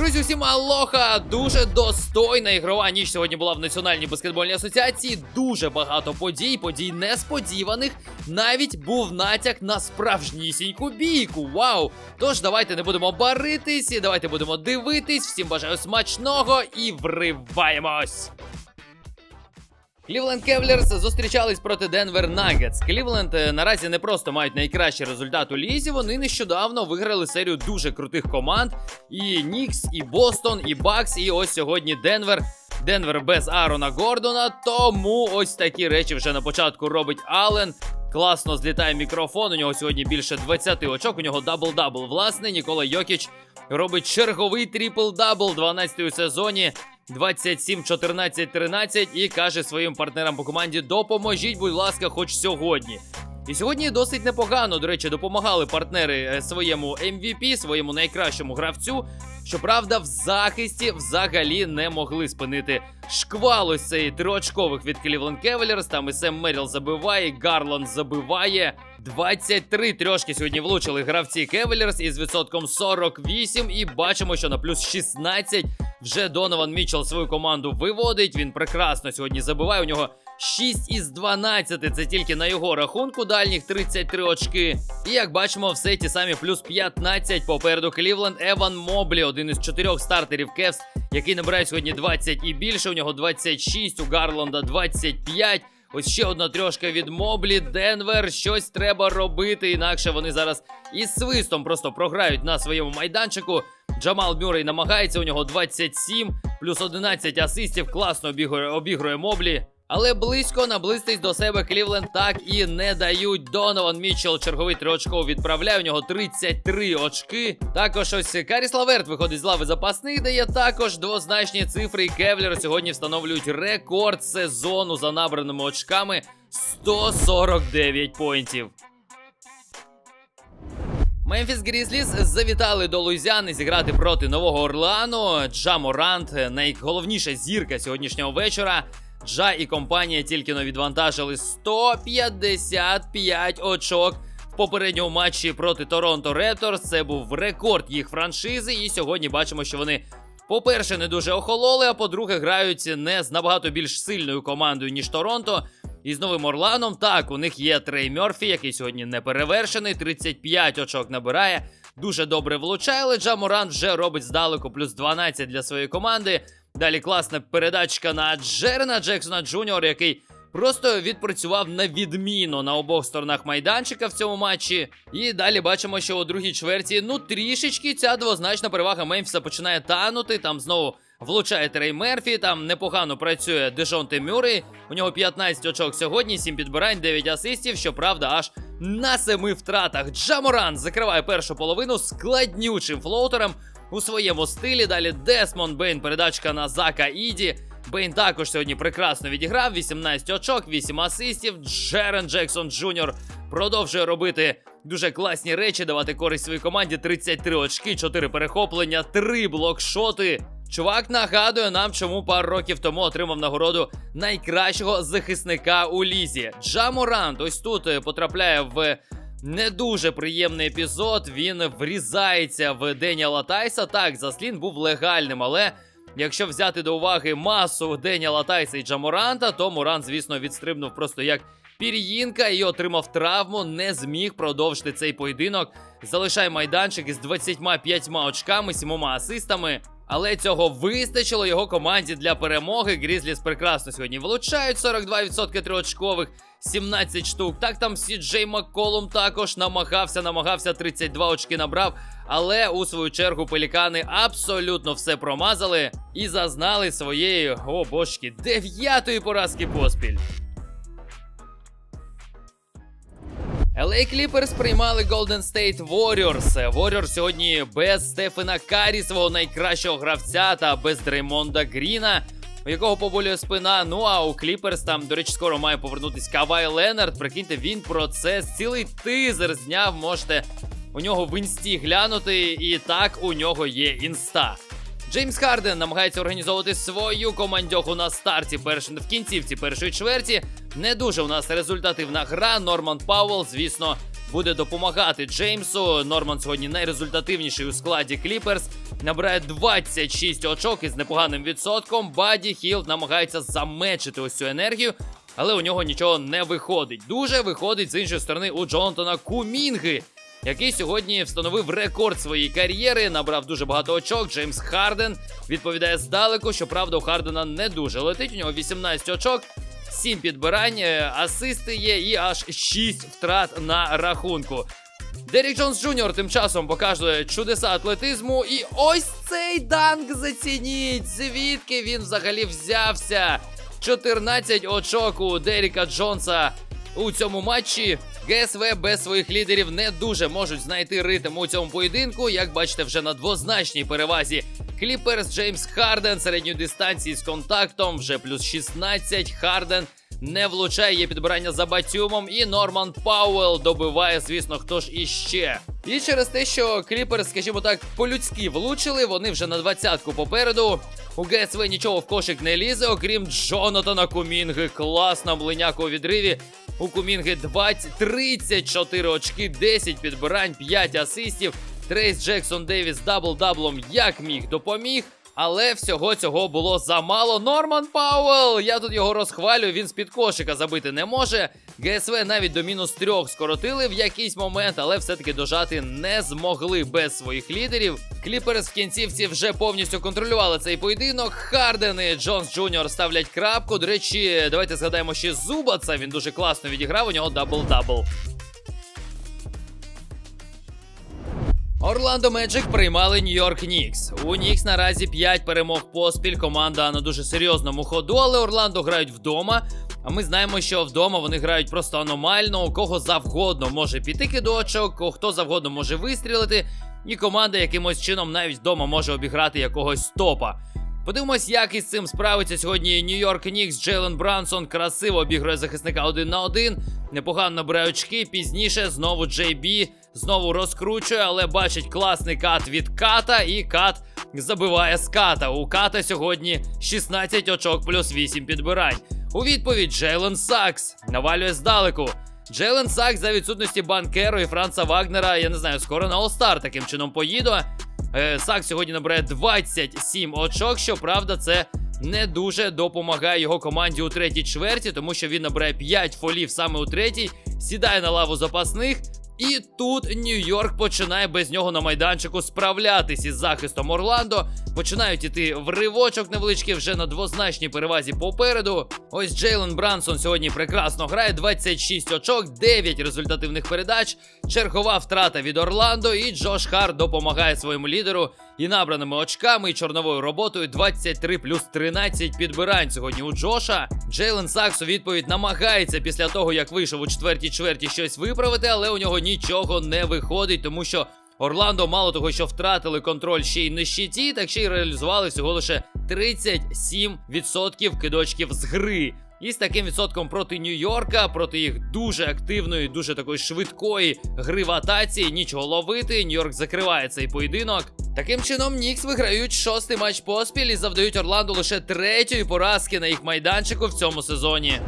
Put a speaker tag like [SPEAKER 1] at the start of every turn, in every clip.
[SPEAKER 1] Друзі, усім алоха! Дуже достойна ігрова ніч сьогодні була в Національній баскетбольній асоціації. Дуже багато подій, подій несподіваних. Навіть був натяк на справжнісіньку бійку. Вау! Тож давайте не будемо баритись, давайте будемо дивитись. Всім бажаю смачного і вриваємось! Клівленд Кевлерс зустрічались проти Денвер Нагетс. Клівленд наразі не просто мають найкращий результат у лізі. Вони нещодавно виграли серію дуже крутих команд: і Нікс, і Бостон, і Бакс, і ось сьогодні Денвер. Денвер без Арона Гордона. Тому ось такі речі вже на початку робить Аллен. Класно злітає мікрофон. У нього сьогодні більше 20 очок. У нього дабл-дабл. Власне, Нікола Йокіч робить черговий трипл-дабл 12 у сезоні. 27, 14, 13 і каже своїм партнерам по команді: допоможіть, будь ласка, хоч сьогодні. І сьогодні досить непогано, до речі, допомагали партнери е, своєму MVP, своєму найкращому гравцю. Щоправда, в захисті взагалі не могли спинити шквал ось цей триочкових від Cleveland Cavaliers. Там і Сем Меріл забиває, Гарланд забиває. 23 трьошки сьогодні влучили гравці Cavaliers із відсотком 48. І бачимо, що на плюс 16 вже Донован Мітчелл свою команду виводить. Він прекрасно сьогодні забиває. У нього 6 із 12. Це тільки на його рахунку дальніх 33 очки. І як бачимо, все ті самі плюс 15 попереду Клівленд. Еван Моблі, один із чотирьох стартерів Кевс, який набирає сьогодні 20 і більше. У нього 26, у Гарланда 25. Ось ще одна трьошка від Моблі. Денвер. Щось треба робити. Інакше вони зараз із свистом просто програють на своєму майданчику. Джамал Мюррей намагається, у нього 27, плюс 11 асистів. Класно обігрує, обігрує Моблі. Але близько наблизитись до себе Клівленд так і не дають. Донован Мітчелл черговий триочковий відправляє. У нього 33 очки. Також ось Каріс Лаверт виходить з лави запасних, дає також двозначні цифри. І Кевлер сьогодні встановлюють рекорд сезону за набраними очками 149 поінтів. Мемфіс Грізліс завітали до Луїзіани зіграти проти Нового Орлеану. Джа Морант, найголовніша зірка сьогоднішнього вечора. Джа і компанія тільки но відвантажили 155 очок в попередньому матчі проти Торонто Репторс. Це був рекорд їх франшизи. І сьогодні бачимо, що вони, по-перше, не дуже охололи, а по-друге, грають не з набагато більш сильною командою, ніж Торонто. І з новим Орланом, так, у них є Трей Мерфі, який сьогодні не перевершений, 35 очок набирає. Дуже добре влучає, але Джа Моран вже робить здалеку плюс 12 для своєї команди. Далі класна передачка на Джерена Джексона Джуніор, який просто відпрацював на відміну на обох сторонах майданчика в цьому матчі. І далі бачимо, що у другій чверті, ну трішечки ця двозначна перевага Мемфіса починає танути. Там знову влучає Трей Мерфі, там непогано працює Дежонте Мюррей. У нього 15 очок сьогодні, 7 підбирань, 9 асистів. Щоправда, аж на семи втратах. Джаморан закриває першу половину складнючим флоутером у своєму стилі. Далі Десмонд Бейн, передачка на Зака Іді. Бейн також сьогодні прекрасно відіграв. 18 очок, 8 асистів. Джерен Джексон Джуніор продовжує робити дуже класні речі, давати користь своїй команді. 33 очки, 4 перехоплення, 3 блокшоти. Чувак нагадує нам, чому пару років тому отримав нагороду найкращого захисника у лізі. Джаморант ось тут е, потрапляє в не дуже приємний епізод. Він врізається в Деніала Тайса. Так, заслін був легальним, але якщо взяти до уваги масу Деніала Тайса і Джаморанта, то Муран, звісно, відстрибнув просто як пір'їнка і отримав травму, не зміг продовжити цей поєдинок. Залишає майданчик із 25 очками, 7 асистами. Але цього вистачило його команді для перемоги. Грізліс прекрасно сьогодні влучають 42% триочкових, 17 штук. Так там Сі Джей Макколум також намагався, намагався 32 очки набрав. Але у свою чергу пелікани абсолютно все промазали і зазнали своєї, о божки, дев'ятої поразки поспіль. LA Clippers приймали Golden State Warriors. Warriors сьогодні без Стефена Карі, свого найкращого гравця, та без Дреймонда Гріна, у якого поболює спина. Ну а у Clippers там, до речі, скоро має повернутись Кавай Ленард. Прикиньте, він про це цілий тизер зняв. Можете у нього в інсті глянути. І так у нього є інста. Джеймс Харден намагається організовувати свою командьоху на старті перш... в кінцівці першої чверті. Не дуже у нас результативна гра. Норман Пауэлл, звісно, буде допомагати Джеймсу. Норман сьогодні найрезультативніший у складі Кліперс. Набирає 26 очок із непоганим відсотком. Баді Хілд намагається замечити ось цю енергію, але у нього нічого не виходить. Дуже виходить з іншої сторони у Джонатана Кумінги. Який сьогодні встановив рекорд своєї кар'єри, набрав дуже багато очок. Джеймс Харден відповідає здалеку. Щоправда, у Хардена не дуже летить. У нього 18 очок, 7 підбирань, е, асисти є і аж 6 втрат на рахунку. Дерік Джонс Джуніор тим часом показує чудеса атлетизму. І ось цей данк зацініть. Звідки він взагалі взявся? 14 очок у Деріка Джонса у цьому матчі. ГСВ без своїх лідерів не дуже можуть знайти ритм у цьому поєдинку. Як бачите, вже на двозначній перевазі. Кліперс Джеймс Харден середньої дистанції з контактом вже плюс 16. Харден не влучає, є підбирання за батюмом. І Норман Пауел добиває, звісно, хто ж іще. І через те, що Кліперс, скажімо так, по-людськи влучили, вони вже на двадцятку попереду. У ГСВ нічого в кошик не лізе, окрім Джонатана Кумінги. Класна блиняка у відриві. У Кумінги 20, 34 очки, 10 підбирань, 5 асистів. Трейс Джексон Девіс дабл-даблом як міг допоміг. Але всього цього було замало. Норман Пауел! Я тут його розхвалюю, він з-під кошика забити не може. ГСВ навіть до мінус трьох скоротили в якийсь момент, але все-таки дожати не змогли без своїх лідерів. Кліперс в кінцівці вже повністю контролювали цей поєдинок. Харден і Джонс Джуніор ставлять крапку. До речі, давайте згадаємо ще Зубаца. Він дуже класно відіграв. У нього дабл-дабл. Орландо Меджик приймали Нью-Йорк Нікс. У Нікс наразі 5 перемог поспіль. Команда на дуже серйозному ходу, але Орландо грають вдома. А ми знаємо, що вдома вони грають просто аномально. У кого завгодно може піти кидочок, хто завгодно може вистрілити. І команда якимось чином навіть вдома може обіграти якогось топа. Подивимось, як із цим справиться сьогодні Нью-Йорк Нікс. Джейлен Брансон красиво обігрує захисника один на один. Непогано набирає очки. Пізніше знову Джей Бі знову розкручує, але бачить класний кат від ката, і кат забиває з ката. У ката сьогодні 16 очок плюс 8 підбирань. У відповідь Джейлен Сакс навалює здалеку. Джейлен Сакс за відсутності банкеру і Франца Вагнера, я не знаю, скоро на All-Star таким чином поїде. Е, Сакс сьогодні набирає 27 очок. Щоправда, це не дуже допомагає його команді у третій чверті, тому що він набирає 5 фолів саме у третій, сідає на лаву запасних. І тут Нью-Йорк починає без нього на майданчику справлятись із захистом Орландо. Починають іти в ривочок невеличкий вже на двозначній перевазі попереду. Ось Джейлен Брансон сьогодні прекрасно грає. 26 очок, 9 результативних передач. Чергова втрата від Орландо. І Джош Хар допомагає своєму лідеру і набраними очками і чорновою роботою 23 плюс 13 підбирань сьогодні у Джоша. Джейлен Сакс у відповідь намагається після того, як вийшов у четвертій чверті щось виправити, але у нього нічого не виходить, тому що Орландо, мало того, що втратили контроль ще й на щиті, так ще й реалізували всього лише 37% кидочків з гри. І з таким відсотком проти Нью-Йорка, проти їх дуже активної, дуже такої швидкої гри в атаці, нічого ловити. Нью-Йорк закриває цей поєдинок. Таким чином, Нікс виграють шостий матч поспіль і завдають Орланду лише третьої поразки на їх майданчику в цьому сезоні.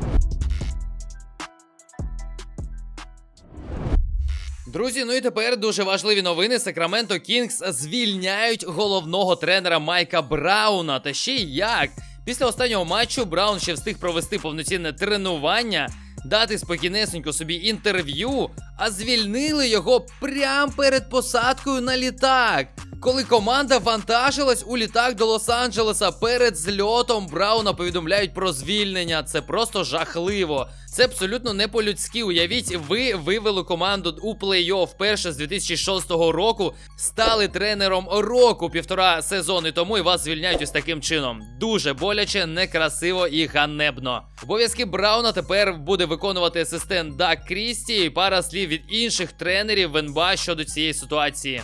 [SPEAKER 1] Друзі, ну і тепер дуже важливі новини. Сакраменто Кінгс звільняють головного тренера Майка Брауна. Та ще й як. Після останнього матчу Браун ще встиг провести повноцінне тренування, дати спокійнесенько собі інтерв'ю, а звільнили його прямо перед посадкою на літак. Коли команда вантажилась у літак до Лос-Анджелеса перед зльотом, Брауна повідомляють про звільнення. Це просто жахливо. Це абсолютно не по-людськи. Уявіть, ви вивели команду у плей-офф перше з 2006 року, стали тренером року півтора сезони тому, і вас звільняють ось таким чином. Дуже боляче, некрасиво і ганебно. Обов'язки Брауна тепер буде виконувати асистент Дак Крісті і пара слів від інших тренерів в НБА щодо цієї ситуації.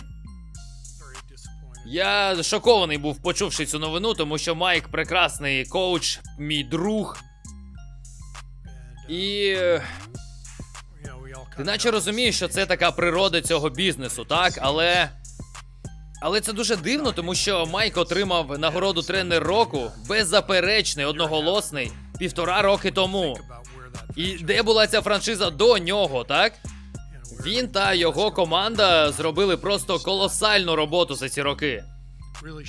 [SPEAKER 1] Я шокований був, почувши цю новину, тому що Майк прекрасний коуч, мій друг. І ти наче розумієш, що це така природа цього бізнесу, так? Але. Але це дуже дивно, тому що Майк отримав нагороду тренер року беззаперечний, одноголосний, півтора роки тому. І де була ця франшиза до нього, так? Він та його команда зробили просто колосальну роботу за ці роки.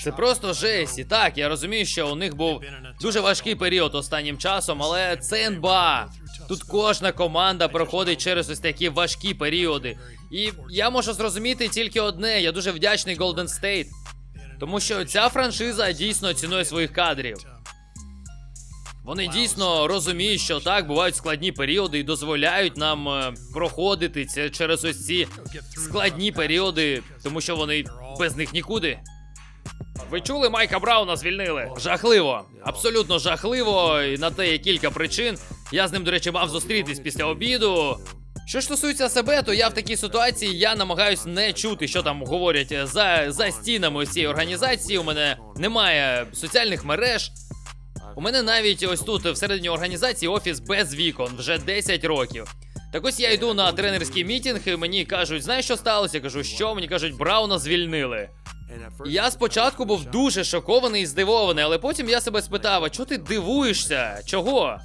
[SPEAKER 1] Це просто жесть. І так, я розумію, що у них був дуже важкий період останнім часом, але це НБА. Тут кожна команда проходить через ось такі важкі періоди. І я можу зрозуміти тільки одне: я дуже вдячний Golden State, тому що ця франшиза дійсно цінує своїх кадрів. Вони дійсно розуміють, що так бувають складні періоди і дозволяють нам е, проходити це через ось ці складні періоди, тому що вони без них нікуди. Ви чули, Майка Брауна звільнили? Жахливо, абсолютно жахливо. І на те є кілька причин. Я з ним, до речі, мав зустрітись після обіду. Що стосується себе, то я в такій ситуації я намагаюсь не чути, що там говорять за, за стінами цієї організації. У мене немає соціальних мереж. У мене навіть ось тут всередині організації офіс без вікон вже 10 років. Так ось я йду на тренерський мітінг, і мені кажуть, знаєш, що сталося? Я кажу, що мені кажуть, Брауна звільнили. Я спочатку був дуже шокований і здивований, але потім я себе спитав: а чого ти дивуєшся? Чого?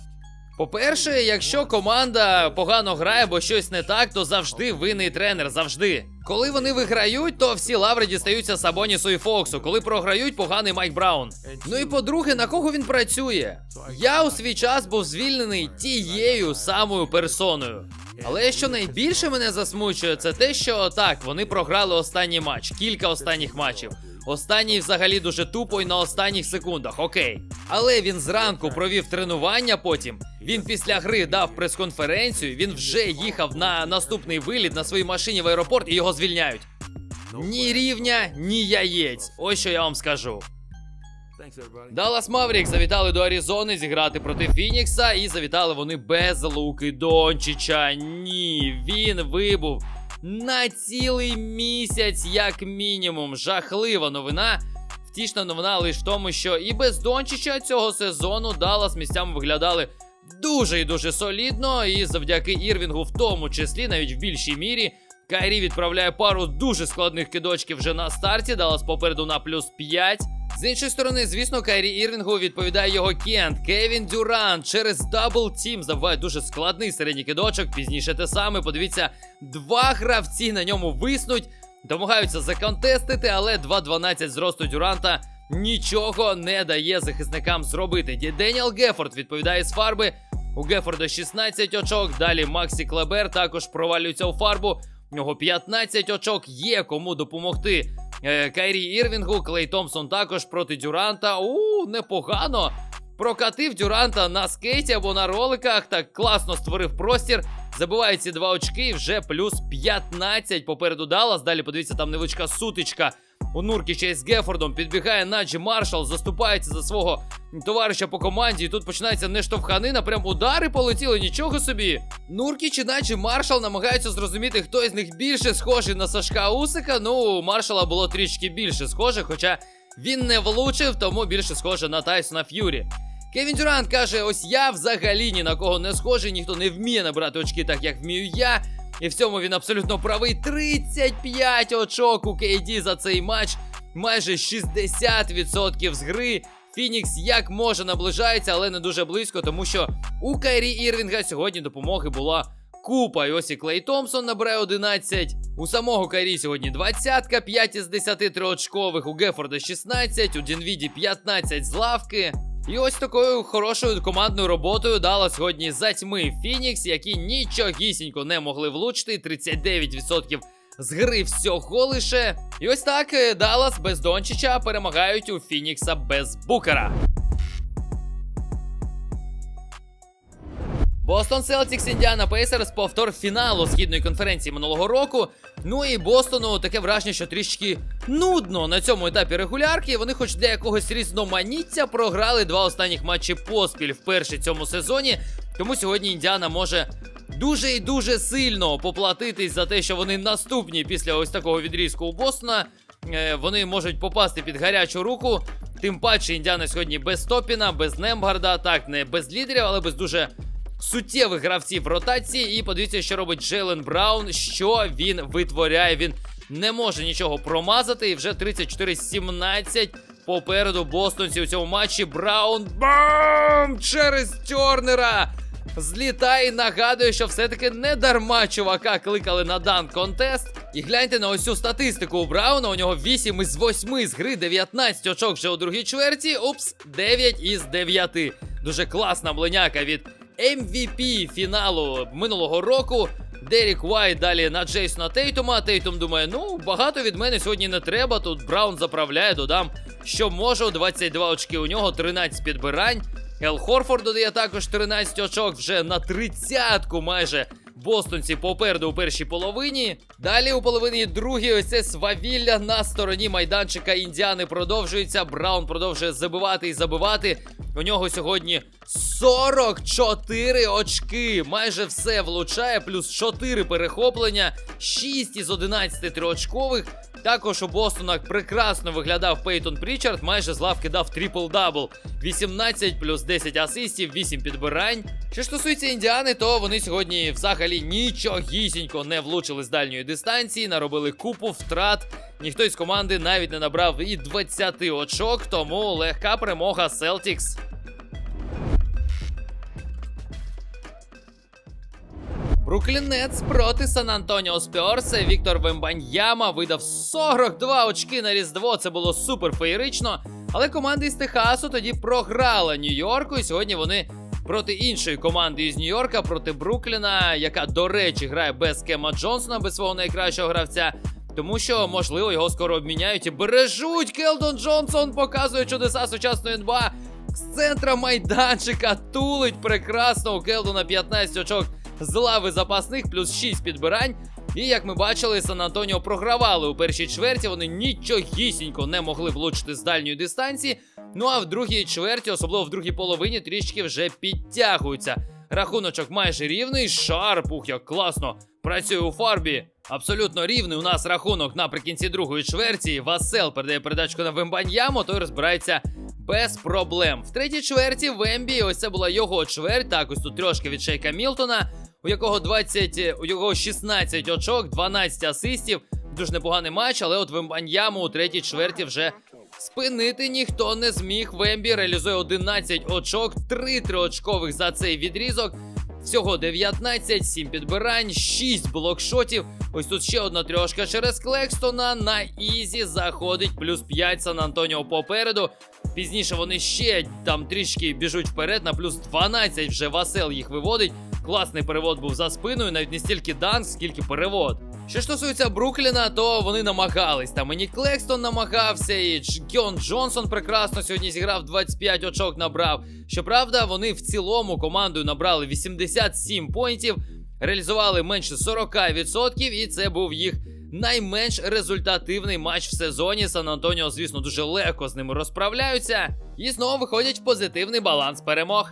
[SPEAKER 1] По-перше, якщо команда погано грає або щось не так, то завжди винний тренер, завжди. Коли вони виграють, то всі лаври дістаються Сабонісу і Фоксу. Коли програють, поганий Майк Браун. Ну і по-друге, на кого він працює? Я у свій час був звільнений тією самою персоною. Але що найбільше мене засмучує, це те, що так, вони програли останній матч, кілька останніх матчів. Останній взагалі дуже тупо і на останніх секундах, окей. Але він зранку провів тренування потім. Він після гри дав прес-конференцію, він вже їхав на наступний виліт на своїй машині в аеропорт і його звільняють. Ні рівня, ні яєць. Ось що я вам скажу. Даллас Маврік завітали до Аризони зіграти проти Фінікса, і завітали вони без Луки Дончича. Ні, він вибув на цілий місяць, як мінімум. Жахлива новина. Втішна новина лише в тому, що і без Дончича цього сезону Даллас місцями виглядали дуже і дуже солідно. І завдяки Ірвінгу, в тому числі, навіть в більшій мірі. Кайрі відправляє пару дуже складних кидочків вже на старті. Даллас попереду на плюс 5. З іншої сторони, звісно, Кайрі Ірвінгу відповідає його Кент, Кевін Дюрант через дабл тім забуває дуже складний середній кидочок. Пізніше те саме. Подивіться, два гравці на ньому виснуть, домагаються законтестити, але 2-12 зросту Дюранта нічого не дає захисникам зробити. Ді Деніел Гефорд відповідає з фарби. У Гефорда 16 очок. Далі Максі Клебер також провалюється у фарбу. У нього 15 очок. Є кому допомогти. Е, Кайрі Ірвінгу, Клей Томпсон також проти Дюранта. У непогано. Прокатив Дюранта на скейті або на роликах. Так класно створив простір. Забиває ці два очки. і Вже плюс 15 попереду Даллас. Далі подивіться, там невеличка сутичка. У Нуркіча із Гефордом підбігає Наджі Маршал, заступається за свого товариша по команді. І тут починається не штовханина, прям удари полетіли, нічого собі. Нуркіч і Наджі Маршал намагаються зрозуміти, хто із них більше схожий на Сашка Усика. Ну, у Маршала було трішки більше схоже, хоча він не влучив, тому більше схоже на Тайсона Ф'юрі. Кевін Дюрант каже: ось я взагалі ні на кого не схожий, ніхто не вміє набирати очки так, як вмію я. І в цьому він абсолютно правий. 35 очок у KD за цей матч. Майже 60% з гри. Фінікс як може наближається, але не дуже близько, тому що у Кайрі Ірвінга сьогодні допомоги була купа. І ось і Клей Томпсон набирає 11. У самого Кайрі сьогодні 20, 5 із 10 триочкових, у Гефорда 16, у Дінвіді 15 з лавки. І ось такою хорошою командною роботою дала сьогодні затьми Фінікс, які нічогісінько не могли влучити. 39% з гри всього лише. І ось так е, Даллас без Дончича перемагають у Фінікса без Букера. Бостон Селтікс Індіана Пейсерс повтор фіналу східної конференції минулого року. Ну і Бостону таке враження, що трішки нудно на цьому етапі регулярки. Вони, хоч для якогось різноманіття, програли два останніх матчі поспіль вперше цьому сезоні. Тому сьогодні Індіана може дуже і дуже сильно поплатитись за те, що вони наступні після ось такого відрізку у Бостона. Е, вони можуть попасти під гарячу руку. Тим паче Індіана сьогодні без Топіна, без Немгарда, так не без лідерів, але без дуже суттєвих гравців в ротації. І подивіться, що робить Джейлен Браун. Що він витворяє? Він не може нічого промазати. І вже 34-17 попереду бостонці у цьому матчі. Браун бам! через Тернера. злітає нагадує, що все-таки не дарма чувака кликали на дан контест. І гляньте на ось статистику у Брауна. У нього 8 із 8 з гри, 19 очок вже у другій чверті. Упс, 9 із 9. Дуже класна блиняка від MVP фіналу минулого року. Дерік Уайт далі на Джейсона Тейтума. Тейтум думає, ну багато від мене сьогодні не треба. Тут Браун заправляє, додам, що можу. 22 очки у нього, 13 підбирань. Ел Хорфорд додає також 13 очок вже на тридцятку майже. Бостонці попереду у першій половині. Далі у половині другій ось це свавілля на стороні майданчика Індіани продовжується. Браун продовжує забивати і забивати. У нього сьогодні 44 очки. Майже все влучає, плюс 4 перехоплення, 6 із 11 триочкових. Також у Бостонах прекрасно виглядав Пейтон Прічард, майже з лавки дав трипл-дабл. 18 плюс 10 асистів, 8 підбирань. Що ж стосується індіани, то вони сьогодні взагалі нічогісінько не влучили з дальньої дистанції, наробили купу втрат. Ніхто із команди навіть не набрав і 20 очок, тому легка перемога Celtics. Бруклін Нетс проти Сан Антоніо Спьорс. Віктор Вембаньяма видав 42 очки на Різдво. Це було супер феєрично. Але команда із Техасу тоді програла Нью-Йорку. І сьогодні вони проти іншої команди із Нью-Йорка, проти Брукліна, яка, до речі, грає без Кема Джонсона, без свого найкращого гравця. Тому що, можливо, його скоро обміняють і бережуть. Келдон Джонсон показує чудеса сучасної НБА. З центра майданчика тулить прекрасно у Келдона 15 очок з лави запасних, плюс 6 підбирань. І як ми бачили, Сан Антоніо програвали у першій чверті. Вони нічогісінько не могли влучити з дальньої дистанції. Ну а в другій чверті, особливо в другій половині, трішки вже підтягуються. Рахуночок майже рівний. Шарп, ух, як класно. Працює у фарбі. Абсолютно рівний у нас рахунок наприкінці другої чверті. Васел передає передачку на Вембаньямо, той розбирається без проблем. В третій чверті Вембі, ось це була його чверть. Так, ось тут трошки від Шейка Мілтона, у якого 20, у його 16 очок, 12 асистів. Дуже непоганий матч, але от Вембаньяму у третій чверті вже спинити ніхто не зміг. Вембі реалізує 11 очок, 3 триочкових за цей відрізок. Всього 19, 7 підбирань, 6 блокшотів. Ось тут ще одна трьошка через Клекстона. На Ізі заходить плюс 5 Сан Антоніо попереду. Пізніше вони ще там трішки біжуть вперед. На плюс 12 вже Васел їх виводить. Класний перевод був за спиною, навіть не стільки данк, скільки перевод. Що стосується Брукліна, то вони намагались. Там і Нік Клекстон намагався, і Гьон Джонсон прекрасно сьогодні зіграв 25 очок набрав. Щоправда, вони в цілому командою набрали 87 поінтів, реалізували менше 40%, і це був їх найменш результативний матч в сезоні. Сан Антоніо, звісно, дуже легко з ними розправляються. І знову виходять в позитивний баланс перемог.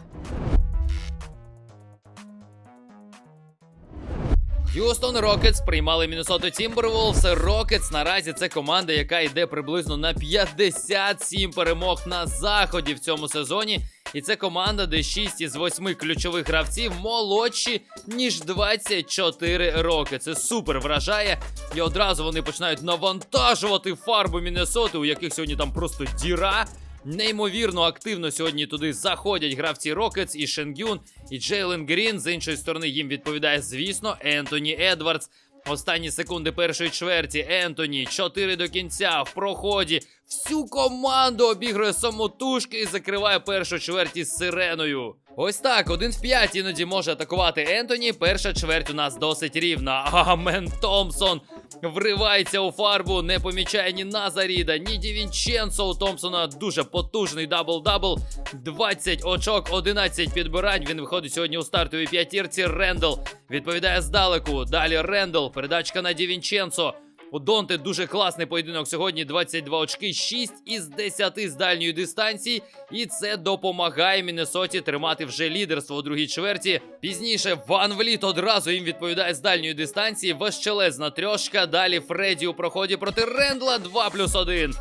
[SPEAKER 1] Х'юстон Рокетс приймали Міннесоту Тімберволфс. Рокетс наразі це команда, яка йде приблизно на 57 перемог на заході в цьому сезоні. І це команда, де 6 із 8 ключових гравців молодші ніж 24 роки. Це супер вражає. І одразу вони починають навантажувати фарбу Міннесоти, у яких сьогодні там просто діра. Неймовірно активно сьогодні туди заходять гравці Рокетс і Шенгюн, і Джейлен Грін. З іншої сторони їм відповідає, звісно, Ентоні Едвардс. Останні секунди першої чверті. Ентоні 4 до кінця в проході. Всю команду обігрує самотужки і закриває першу чверті з сиреною. Ось так, один в п'ять іноді може атакувати Ентоні. Перша чверть у нас досить рівна. Амен Томпсон вривається у фарбу, не помічає ні Назаріда, ні Дівінченцо у Томпсона. Дуже потужний дабл-дабл. 20 очок, 11 підбирань. Він виходить сьогодні у стартовій п'ятірці. Рендл відповідає здалеку. Далі Рендл. Передачка на Дівінченцо. У Донте дуже класний поєдинок сьогодні. 22 очки, 6 із 10 з дальньої дистанції. І це допомагає Міннесоті тримати вже лідерство у другій чверті. Пізніше Ван Вліт одразу їм відповідає з дальньої дистанції. Важчелезна трьошка. Далі Фредді у проході проти Рендла 2 плюс 1.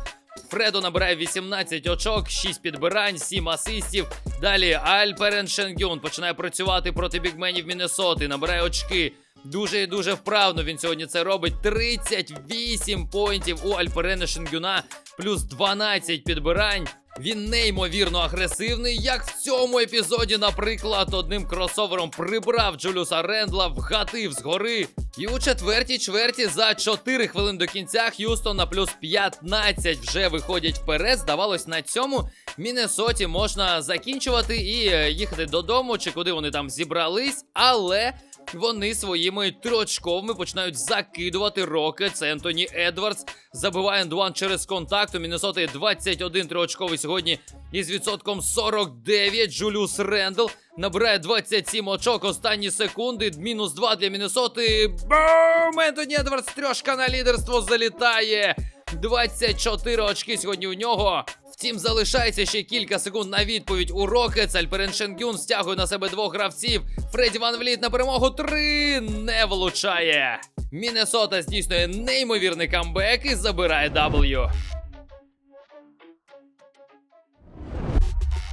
[SPEAKER 1] Фредо набирає 18 очок, 6 підбирань, 7 асистів. Далі Альперен Шенгюн починає працювати проти бігменів Міннесоти, набирає очки. Дуже і дуже вправно він сьогодні це робить. 38 поінтів у Альперена Шенгюна, плюс 12 підбирань. Він неймовірно агресивний, як в цьому епізоді, наприклад, одним кросовером прибрав Джулюса Рендла, вгатив згори. І у четвертій чверті за 4 хвилин до кінця Х'юстон на плюс 15 вже виходять вперед. Здавалось, на цьому Міннесоті можна закінчувати і е, їхати додому, чи куди вони там зібрались, але. Вони своїми трьочковими починають закидувати Рокетс. Ентоні Едвардс забиває ендуан через контакт. У Міннесоти 21 триочковий сьогодні із відсотком 49. Джуліус Рендл набирає 27 очок. Останні секунди. Мінус 2 для Міннесоти. Бум! Ентоні Едвардс трьошка на лідерство залітає. 24 очки сьогодні у нього. Втім, залишається ще кілька секунд на відповідь у Рокетс. Альперен Шенгюн стягує на себе двох гравців. Фредді Ван Вліт на перемогу 3 не влучає. Міннесота здійснює неймовірний камбек і забирає W.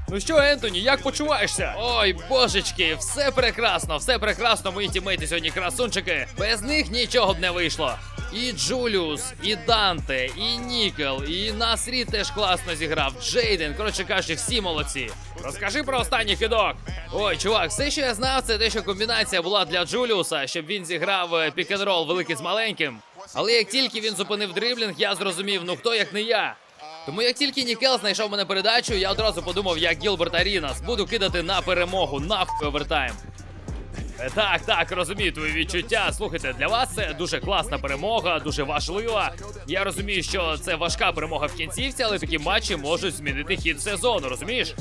[SPEAKER 1] Ну що, Ентоні, як почуваєшся? Ой, божечки, все прекрасно, все прекрасно, мої тімейти сьогодні красунчики. Без них нічого б не вийшло. І Джуліус, і Данте, і Нікел, і Насрі теж класно зіграв. Джейден, коротше кажучи, всі молодці. Розкажи про останній кидок. Ой, чувак, все, що я знав, це те, що комбінація була для Джуліуса, щоб він зіграв е, пік-н-рол великий з маленьким. Але як тільки він зупинив дриблінг, я зрозумів, ну хто як не я. Тому як тільки Нікел знайшов мене передачу, я одразу подумав, як Гілберт Арінас буду кидати на перемогу на овертайм. Так, так, розумію твої відчуття. Слухайте, для вас це дуже класна перемога, дуже важлива. Я розумію, що це важка перемога в кінцівці, але такі матчі можуть змінити хід сезону, розумієш?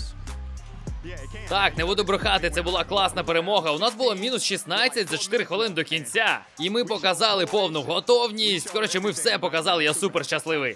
[SPEAKER 1] Так, не буду брехати, це була класна перемога. У нас було мінус 16 за 4 хвилини до кінця. І ми показали повну готовність. Коротше, ми все показали, я супер щасливий.